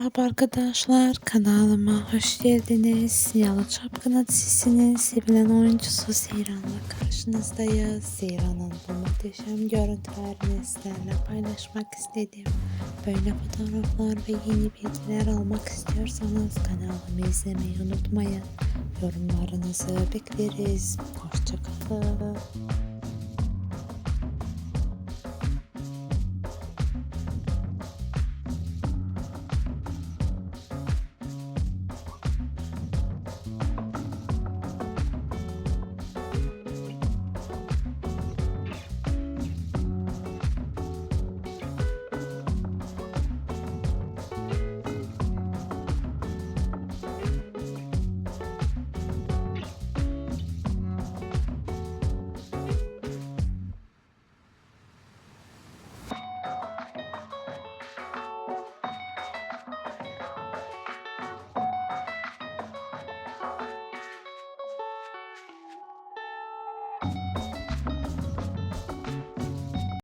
Merhaba arkadaşlar kanalıma hoş geldiniz. Yalı Çapkını dizisinin sevilen oyuncusu Seyran'la karşınızdayız. Seyran'ın bu muhteşem görüntülerini sizlerle paylaşmak istedim. Böyle fotoğraflar ve yeni bilgiler almak istiyorsanız kanalımı izlemeyi unutmayın. Yorumlarınızı bekleriz. Hoşçakalın.